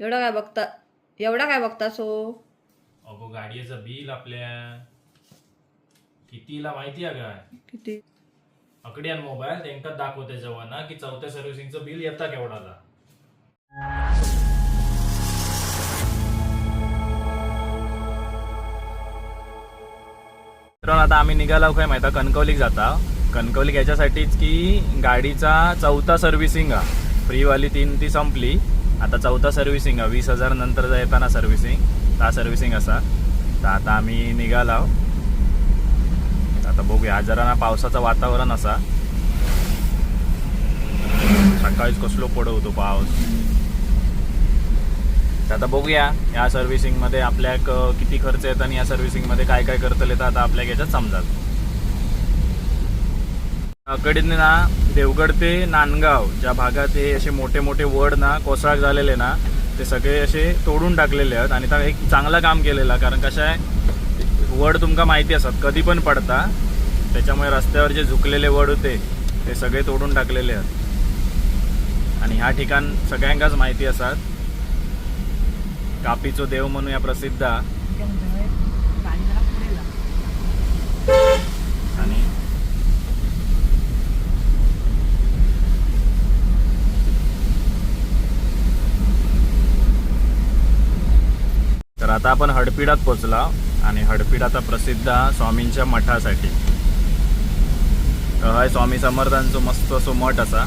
एवढा काय बघता? एवढा काय बघता सो? अगो गाडीचं बिल आपल्या कितीला माहिती आहे काय? किती? अकडी आणि मोबाईल त्यांकाच दाखवते जेव्हा ना की चौथ्या सर्व्हिसिंगचं बिल येता केवढाला? तर आता आम्ही निघालो काय माहिती कणकवलीक जाता. कणकवलीक याच्यासाठीच की गाडीचा चौथा सर्व्हिसिंग हा फ्रीवाली तीन ती संपली. आता चौथा सर्व्हिसिंग हा वीस हजार नंतर येताना सर्व्हिसिंग ता सर्व्हिसिंग असा. तर आता आम्ही निघालो. आता बघूया. आज जरा ना पावसाचं वातावरण असा. सकाळीच कसलो पडवतो पाऊस. तर आता बघूया. या सर्व्हिसिंगमध्ये किती खर्च येतात आणि या सर्व्हिसिंगमध्ये काय काय करतले तर आता आपल्या याच्यात समजाल. कडीने ना देवगड ते नांदगाव ज्या भागात हे असे मोठे मोठे वड ना कोसळाक झालेले ना ते सगळे असे तोडून टाकलेले आहेत आणि त्या एक चांगलं काम केलेलं कारण कसं आहे वड तुमका माहिती असतात कधी पण पडता त्याच्यामुळे रस्त्यावर जे झुकलेले वड होते ते सगळे तोडून टाकलेले आहेत. आणि ह्या ठिकाण सगळ्यांकाच माहिती असतात. कापीचो देव म्हणून या प्रसिद्ध हा. आणि तर आता आपण हडपिडात पोचला आणि हडपीड आता प्रसिद्ध हा स्वामींच्या मठासाठी. हय स्वामी समर्थांचो मस्त असो मठ असा.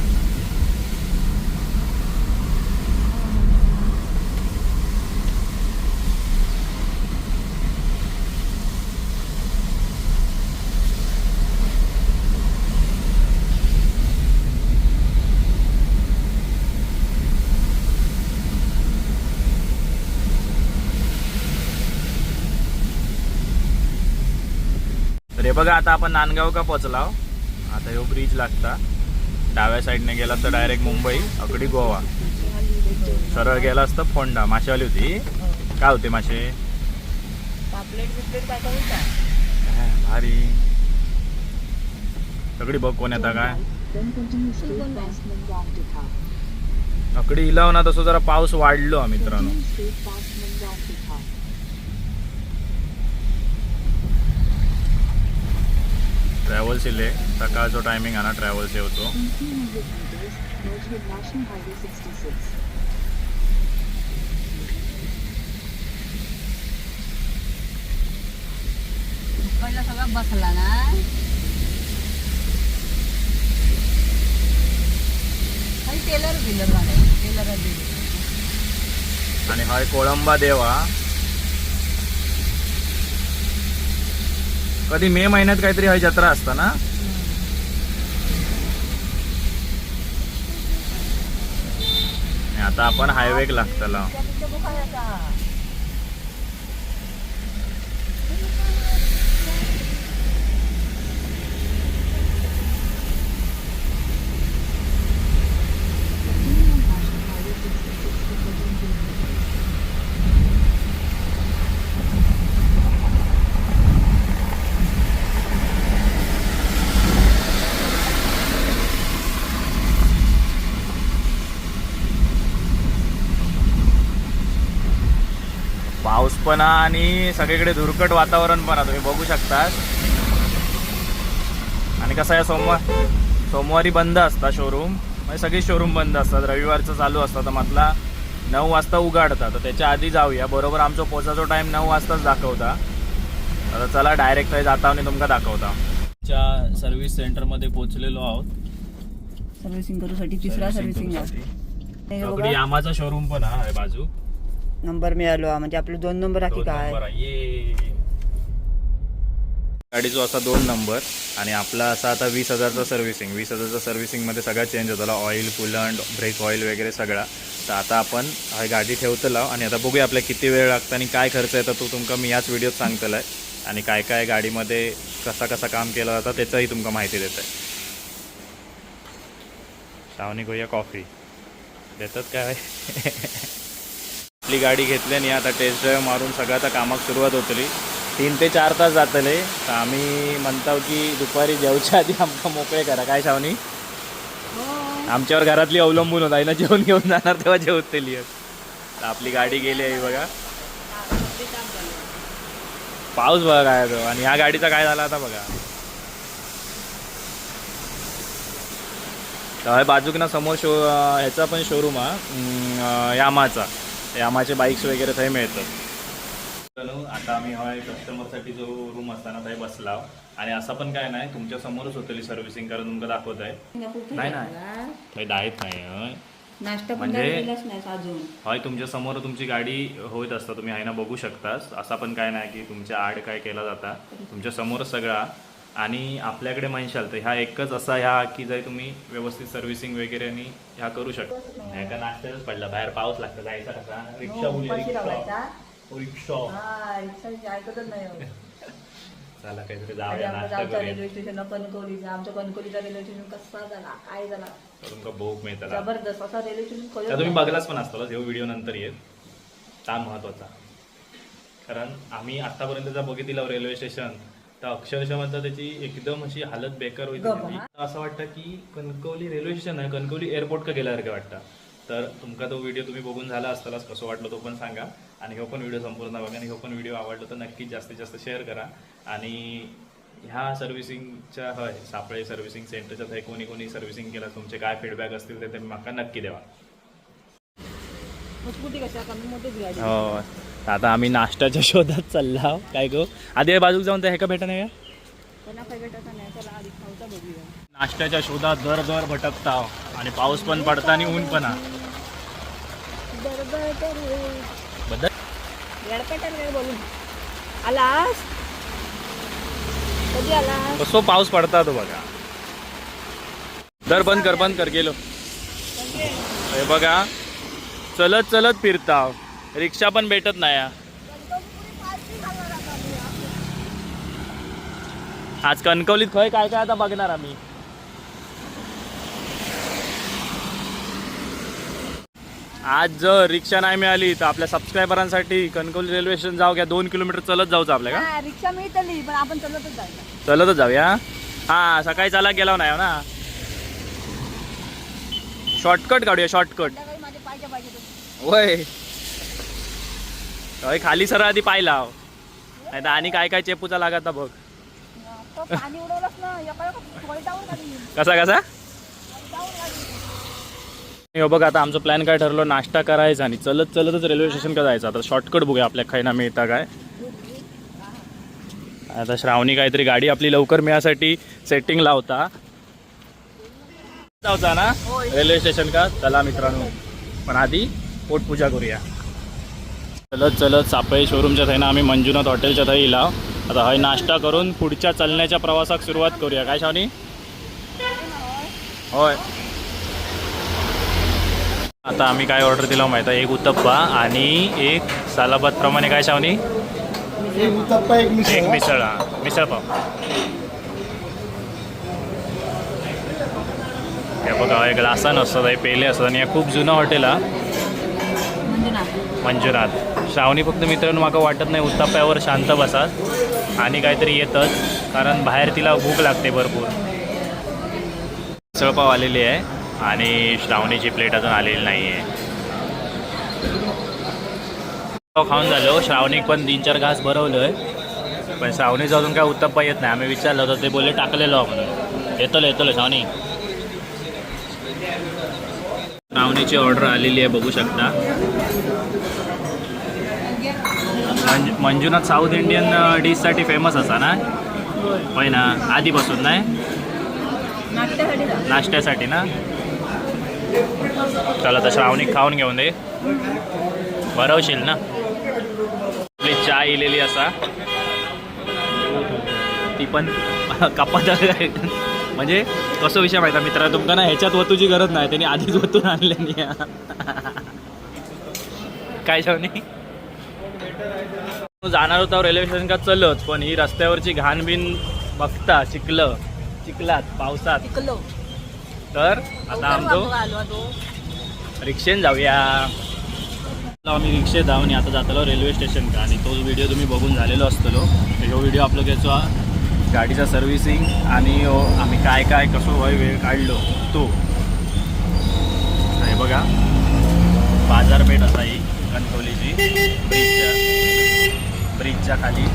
बघा आता आपण नांदगाव का पोचलाव आता ह्यो ब्रिज लागता. डाव्या साईडने गेला तर डायरेक्ट मुंबई अकडी गोवा. सरळ गेला असतं फोंडा. माशावाली होती. काय होते मासे? हा, भारी. सगळी बघ कोण येता काय. अकडी इलाव ना तसं जरा पाऊस वाढलो मित्रांनो. ट्रॅव्हल्स इले सकाळचो टायमिंग आहे ना ट्रॅव्हल्स येवचो In 200 meters, merge with National Highway 66. पहिला सगळा बसला ना. टेलर बिलर टेलर आणि हा कोळंबा देवा कधी मे महिन्यात काहीतरी हा जत्रा असता ना? आता आपण हायवेक लागतला. पाऊस पण आणि सगळीकडे धुरकट वातावरण पण तुम्ही बघू शकता. आणि कसं आहे सोमवार सोमवारी बंद असता शोरूम म्हणजे सगळे शोरूम बंद असतात. रविवारचं चालू असतं. तर म्हटला नऊ वाजता उघडतात. तर त्याच्या आधी जाऊया. बरोबर आमचा पोचायचा टाईम नऊ वाजताच दाखवता. आता चला डायरेक्ट थंय जाता आणि तुमका दाखवता. च्या सर्व्हिस सेंटरमध्ये पोचलेलो आहोत. सर्व्हिसिंग करूसाठी तिसरा सर्व्हिसिंग यामाचा शोरूम पण आहे बाजू. नंबर मिळालो. म्हणजे आपले दोन नंबर आहे दोन काय? आहे. गाडीचो असा दोन नंबर आणि आपला असा आता वीस हजारचा सर्व्हिसिंग वीस हजारचा सर्व्हिसिंगमध्ये सगळा चेंज होताला ऑइल कुलंट ब्रेक ऑइल वगैरे सगळा. तर आता आपण हा गाडी ठेवतला आणि आता बघूया आपल्या किती वेळ लागतं आणि काय खर्च येतो तो तुमका मी याच व्हिडिओत सांगतलाय. आणि काय काय गाडीमध्ये कसा कसा काम केलं जातं त्याचंही तुमका माहिती देत आहे सावनी गोया कॉफी देतात काय? आपली गाडी घेतल्याने आता टेस्ट ड्राईव्ह मारून सगळं आता कामाक सुरुवात होतली. तीन ते चार तास जातले. तर आम्ही म्हणतो की दुपारी जेवच्या आधी आमका मोकळे करा. काय शावनी? आमच्यावर घरातली अवलंबून होता ना जेवण घेऊन जाणार तेव्हा जेवतली तर आपली गाडी गेली आहे बघा. पाऊस बघा काय तो आणि ह्या गाडीचा काय झाला आता बघा. तर बाजूक ना समोर शो ह्याचा पण शोरूम हा. यामाचा. यामाचे बाईक्स वगैरे थंय मिळतात. चलो आता आम्ही हय कस्टमरसाठी जो रूम असताना थंय बसला. आणि असं पण काय नाही तुमच्या समोरच होतली सर्व्हिसिंग करून तुमका दाखवत आहे. नाही नाही. नाही नाश्ता म्हणजे- हय तुमच्यासमोर तुमची गाडी होत असता तुम्ही आहे ना बघू शकतास. असा पण काय नाही की तुमच्या आड काय केला जाता. तुमच्या समोरच सगळा आणि आपल्याकडे म्हणशाल तर ह्या एकच असा ह्या की जर तुम्ही व्यवस्थित सर्व्हिसिंग वगैरे आणि ह्या करू शकता. नाही का नाश्त्यातच पडला. बाहेर पाऊस लागतो जायचा कसा? रिक्षा हो, रिक्षा. रिक्षा. चला काहीतरी जाऊया नाश्ता करूया. रेल्वे स्टेशन कणकवलीचा आमच्या कणकवलीचा रेल्वे स्टेशन कसा झाला? काय झाला? तर तुमका भोग मिळतला? जबरदस्त. असा रेल्वे स्टेशन तर कळत तुम्ही बघलाच पण असताल हे व्हिडिओ नंतर येत ता महत्त्वाचा. कारण आम्ही आतापर्यंतचा बघितला रेल्वे स्टेशन तर अक्षरशः म्हणता त्याची एकदम अशी हालत बेकार होती गप, त्याची. हा? असं वाटतं की कणकवली रेल्वे स्टेशन आहे कणकवली एअरपोर्ट का गेल्यासारखं वाटतं तर तुमका तो व्हिडिओ तुम्ही बघून झाला असतानाच कसं वाटलं तो पण सांगा आणि हो पण व्हिडिओ संपूर्ण बघा आणि हो पण व्हिडिओ आवडला तर नक्कीच जास्तीत जास्त शेअर करा आणि ह्या सर्व्हिसिंगच्या हय सापळे सर्व्हिसिंग सेंटरच्या थंय कोणी कोणी सर्व्हिसिंग केला तुमचे काय फीडबॅक असतील ते तुम्ही म्हाका नक्की द्यावा स्कूटी कशा कमी मोठीच गाडी हो. आता आम्ही नाश्त्याच्या शोधात चालला काय गो? आधी बाजूक जाऊन त्या हेका भेटा नाही का? नाश्त्याच्या शोधात दर दर भटकता आणि पाऊस पण पडता आणि ऊन पण बोलून. आलास? कधी आलास? कसो पाऊस पडता तो बघा. दर बंद कर बंद कर गेलो. हे बघा. चलत चलत फिरता रिक्षा पण भेटत नाही. आज कणकवलीत खय काय काय आता बघणार आम्ही. आज जर रिक्षा नाही मिळाली तर आपल्या सबस्क्रायबरांसाठी कणकवली रेल्वे स्टेशन जाऊ घ्या. दोन किलोमीटर चलत जाऊचं आपल्या का हा, रिक्षा मिळतली पण आपण चलतच जायला चलतच जाऊया. हा सकाळी चाला गेला नाही हो ना. शॉर्टकट काढूया शॉर्टकट वय. होय खाली सरळ आधी पाहिला नाही तर आणि काय काय चेपूचा लागत बघ. कसा कसा? हो बघ आता आमचं प्लॅन काय ठरलो? नाश्ता करायचा आणि चलत चलतच रेल्वे स्टेशन का जायचं. आता शॉर्टकट बघूया आपल्या खायना मिळता काय. आता श्रावणी काहीतरी गाडी आपली लवकर मिळासाठी सेटिंग लावता. जाऊचा ना. रेल्वे स्टेशन का? चला मित्रांनो. पण आधी पोटपूजा करूया. चलत चलत सापळे शोरूमच्या थंय ना आम्ही मंजुनाथ हॉटेलच्या थंय इला आता हय नाश्ता करून पुढच्या चालण्याच्या प्रवासाक सुरुवात करूया. काय शावनी? होय. आता आम्ही काय ऑर्डर दिला माहिती आहे? एक उत्तप्पा आणि एक सालाबाद प्रमाणे काय शावनी? एक उत्तप्पा एक मिसळ. एक मिसळ हा. मिसळ पाव. हे बघा एक ग्लासान असतात हे पेले असतात आणि हे खूप जुनं हॉटेल हा. मंजुनाथ. श्रावणी फक्त मित्रांनो माका वाटत नाही उत्ताप्यावर शांत बसात आणि काहीतरी येतच कारण बाहेर तिला भूक लागते भरपूर. मिसळपाव आलेली आहे आणि श्रावणीची प्लेट अजून आलेली नाही आहे. खाऊन झालो. श्रावणीक पण तीन चार घास भरवलोय. पण श्रावणीचं अजून काय उत्तप्पा येत नाही. आम्ही विचारलं होतं ते बोलले टाकलेलो म्हणून येतलो येतलो श्रावणी. श्रावणीची ऑर्डर आलेली आहे बघू शकता. मंजुनाथ साऊथ इंडियन डिशसाठी फेमस असा ना? होय ना आधीपासून नाही? नाश्त्यासाठी ना? चला तर श्रावणी खाऊन घेऊन दे. बरवशील ना? आपली चहा इलेली असा. ती पण कपात म्हणजे कसं विषय माहिती आहे? मित्रा तुमका ना ह्याच्यात वतूची गरज नाही त्यांनी आधीच वतून आणलेली. काय शावणी जाणार होता रेल्वे स्टेशन का चलत पण ही रस्त्यावरची घाण बिन बघता चिखलं. चिखलात पावसात. तर आता आमचो रिक्षेन जाऊया. आम्ही रिक्षेत जाऊन आता जातलो रेल्वे स्टेशन का आणि तो व्हिडिओ तुम्ही बघून झालेलो असतलो. ह्यो व्हिडिओ आपलं घ्यायचो गाडीचा सर्व्हिसिंग आणि आम्ही काय काय कसं होय वेळ काढलो तो. हे बघा बाजारपेठ असा ही कणकवलीची ब्रिजच्या ब्रिजच्या खाली.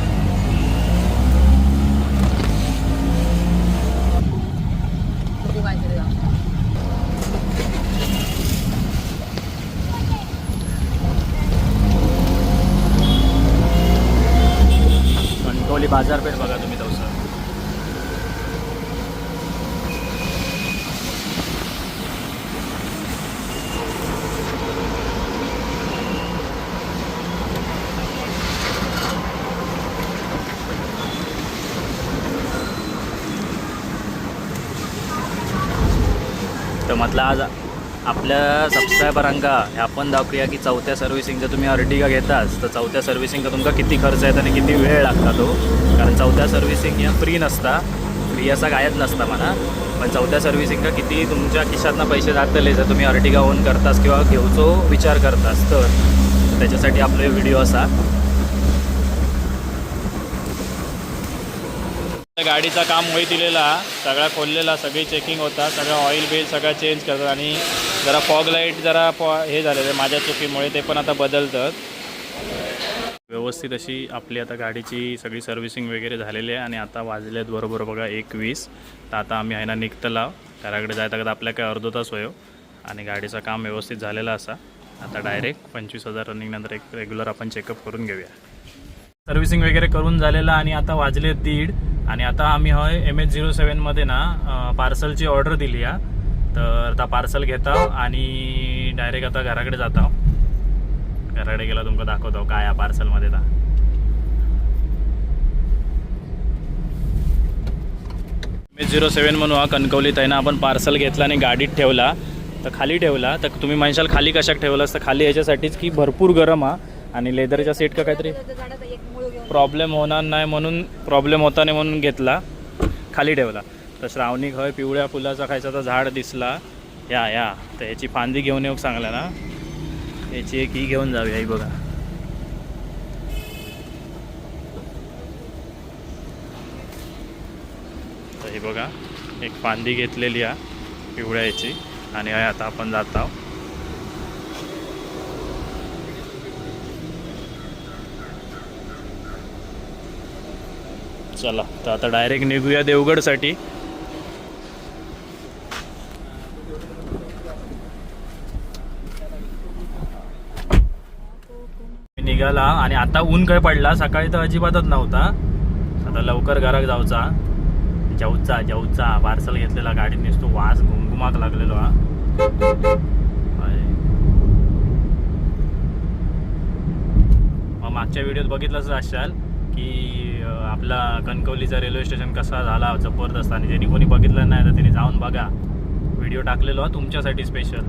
कणकवली बाजारपेठ बघा तुम्ही तवसर तर म्हटलं आज आपल्या सबस्क्रायबरांका ह्या पण दाखवूया की चौथ्या सर्व्हिसिंग जर तुम्ही अर्टिगा घेताच तर चौथ्या सर्व्हिसिंगचा तुमका किती खर्च येत आणि किती वेळ लागता तो? कारण चौथ्या सर्व्हिसिंग ह्या फ्री नसता फ्री असा कायच नसता म्हणा. पण चौथ्या सर्व्हिसिंगका किती तुमच्या खिशातनं पैसे जातले जर तुम्ही अर्टिगा ओन करतास किंवा घेऊचो विचार करतास तर. त्याच्यासाठी आपले व्हिडिओ असा. गाडीचा काम होई दिलेला सगळा खोललेला सगळी चेकिंग होता सगळं ऑइल बिल सगळं चेंज करतात आणि जरा फॉग लाइट जरा फॉ हे झालेलं माझ्या चुकीमुळे ते पण आता बदलतात. व्यवस्थित अशी आपली आता गाडीची सगळी सर्व्हिसिंग वगैरे झालेली आहे आणि आता वाजले आहेत बरोबर बघा एक वीस तर आता आम्ही आहे ना निघतला. घराकडे जायता करता आपल्या काय अर्धो तास होयो. आणि गाडीचं काम व्यवस्थित झालेलं असा. आता डायरेक्ट पंचवीस हजार रनिंगनंतर एक रेग्युलर आपण चेकअप करून घेऊया. सर्व्हिसिंग वगैरे करून झालेलं आणि आता वाजले दीड. आणि आता आम्ही हय एम एच झिरो सेवनमध्ये ना पार्सलची ऑर्डर दिली आहे तर आता पार्सल घेता आणि डायरेक्ट आता घराकडे जाता घराकडे गेला तुमका दाखवतो काय या पार्सलमध्ये ता. एम एच झिरो सेवन म्हणून हा कणकवलीत आहे ना आपण पार्सल घेतला आणि गाडीत ठेवला. तर खाली ठेवला. तर तुम्ही म्हणशाल खाली कशाक ठेवलास? तर खाली याच्यासाठीच की भरपूर गरम हा. आणि लेदरच्या सीट का काहीतरी प्रॉब्लेम होणार नाही म्हणून प्रॉब्लेम होता नाही म्हणून घेतला खाली ठेवला. तर श्रावणी खय पिवळ्या फुलाचा खायचा तर झाड दिसला. या या. तर याची फांदी घेऊन येऊ चांगला ना. याची एक ही घेऊन जाऊया ही बघा. तर ही बघा एक फांदी घेतलेली आहे पिवळ्या याची. आणि आता आपण जात आहोत. चला तर आता डायरेक्ट निघूया देवगडसाठी. निघाला आणि आता ऊन काय पडला सकाळी तर अजिबातच नव्हता. आता लवकर घरात जाऊचा. जाऊचा जाऊचा. पार्सल घेतलेला गाडीत नुसतो. वास घुमघुमाक लागलेलो हा. मग मागच्या व्हिडिओत बघितलंच असाल की आपला कणकवलीचा रेल्वे स्टेशन कसा झाला जबरदस्त. आणि ज्यांनी कोणी बघितलं नाही तर त्यांनी जाऊन बघा. व्हिडिओ टाकलेलो हा तुमच्यासाठी स्पेशल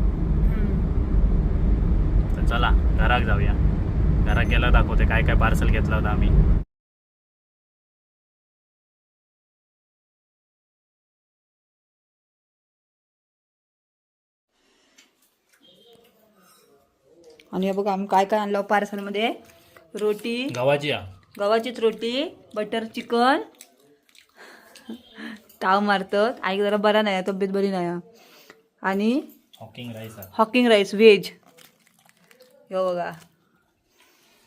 तर चला घरात जाऊया. घरात गेला दाखवते काय काय पार्सल घेतलं होतं आम्ही. आणि बघा आम्ही काय काय आणलं? पार्सलमध्ये रोटी. गव्हाची गव्हाचीच रोटी बटर चिकन ताव मारतात. आई जरा बरा नाही तब्येत बरी नाही. आणि हॉकिंग राईस हॉकिंग राईस व्हेज हो बघा.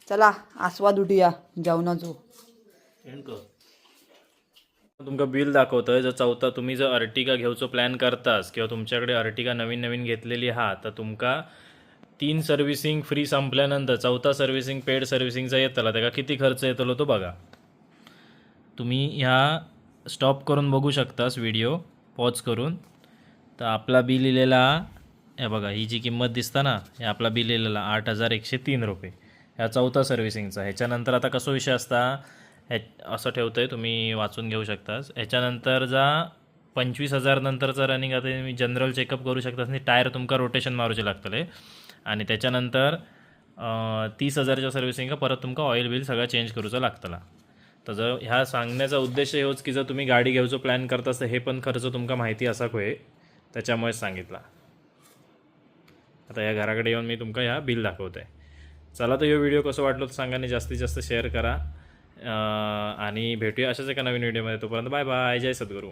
चला आस्वाद उठूया जेवणाचो तुमका बिल दाखवतंय जर चौथा तुम्ही जर अर्टिगा घेऊचो प्लॅन करतास किंवा तुमच्याकडे अर्टिगा नवीन नवीन घेतलेली हा तर तुमका तीन सर्व्हिसिंग फ्री संपल्यानंतर चौथा सर्व्हिसिंग पेड सर्व्हिसिंगचा येतला. त्याला किती खर्च येतलो तो बघा. तुम्ही ह्या स्टॉप करून बघू शकतास व्हिडिओ पॉज करून. तर आपला बिल लिहिलेला हे बघा ही जी किंमत दिसता ना हे आपला बिल लिहिलेला आठ हजार एकशे तीन रुपये. ह्या चौथा सर्व्हिसिंगचा ह्याच्यानंतर आता कसं विषय असता? ह्या असं ठेवतं आहे तुम्ही वाचून घेऊ शकतास. ह्याच्यानंतर जा पंचवीस हजार नंतरचा रनिंग आता तुम्ही जनरल चेकअप करू शकतास आणि टायर तुमका रोटेशन मारूचे लागतले. आणि त्याच्यानंतर तीस हजारच्या सर्व्हिसिंग परत तुमका ऑइल बिल सगळं चेंज करूचा लागतला. तर जर ह्या सांगण्याचा उद्देश हेच की जर तुम्ही गाडी घ्यायचो प्लॅन करता तर हे पण खर्च तुमका माहिती असा होय त्याच्यामुळेच सांगितला. आता या घराकडे येऊन मी तुमका ह्या बिल दाखवत आहे चला तर हे व्हिडिओ कसं वाटलो तर सांगा आणि जास्तीत जास्त शेअर करा. आणि भेटूया अशाच एका नवीन व्हिडिओमध्ये तोपर्यंत बाय बाय जय सद्गुरू.